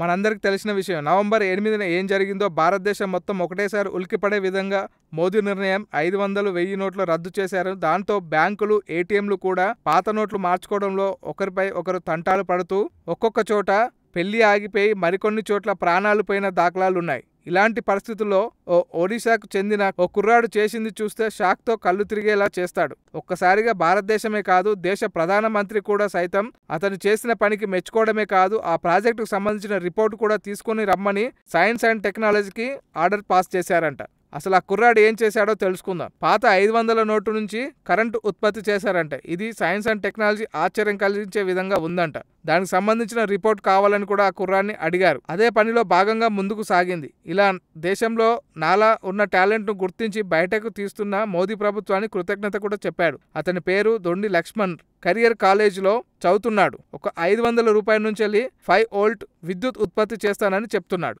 మనందరికి తెలిసిన విషయం. నవంబర్ ఎనిమిదిన ఏం జరిగిందో భారతదేశం మొత్తం ఒకటేసారి ఉలికిపడే విధంగా మోదీ నిర్ణయం ఐదు వందలు వెయ్యి నోట్లు రద్దు చేశారు. దాంతో బ్యాంకులు ఏటీఎంలు కూడా పాత నోట్లు మార్చుకోవడంలో ఒకరిపై ఒకరు తంటాలు పడుతూ ఒక్కొక్క చోట పెళ్ళి ఆగిపోయి మరికొన్ని చోట్ల ప్రాణాలు పోయిన దాఖలాలున్నాయి. ఇలాంటి పరిస్థితుల్లో ఓ ఒడిశాకు చెందిన ఓ కుర్రాడు చేసింది చూస్తే షాక్తో కళ్ళు తిరిగేలా చేస్తాడు. ఒక్కసారిగా భారతదేశమే కాదు దేశ ప్రధానమంత్రి కూడా సైతం అతను చేసిన పనికి మెచ్చుకోవడమే కాదు ఆ ప్రాజెక్టుకు సంబంధించిన రిపోర్టు కూడా తీసుకొని రమ్మని సైన్స్ అండ్ టెక్నాలజీకి ఆర్డర్ పాస్ చేశారంట. అసలు ఆ కుర్రాడు ఏం చేశాడో తెలుసుకుందాం. పాత ఐదు వందల నోటు నుంచి కరెంటు ఉత్పత్తి చేశారంట. ఇది సైన్స్ అండ్ టెక్నాలజీ ఆశ్చర్యం కలిగించే విధంగా ఉందంట. దానికి సంబంధించిన రిపోర్ట్ కావాలని కూడా ఆ కుర్రాన్ని అడిగారు. అదే పనిలో భాగంగా ముందుకు సాగింది. ఇలా దేశంలో నాలా ఉన్న టాలెంట్ను గుర్తించి బయటకు తీస్తున్న మోదీ ప్రభుత్వానికి కృతజ్ఞత కూడా చెప్పాడు. అతని పేరు దొండి లక్ష్మణ్. కెరియర్ కాలేజీలో చదువుతున్నాడు. ఒక ఐదు వందల రూపాయల నుంచి వెళ్ళి ఫైవ్ వోల్ట్ విద్యుత్ ఉత్పత్తి చేస్తానని చెప్తున్నాడు.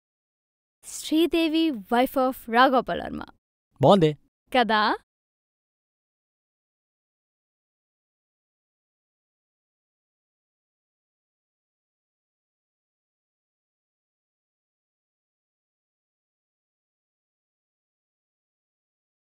శ్రీదేవి వైఫ్ ఆఫ్ రాఘోపాల్ వర్మ బాగుందే కదా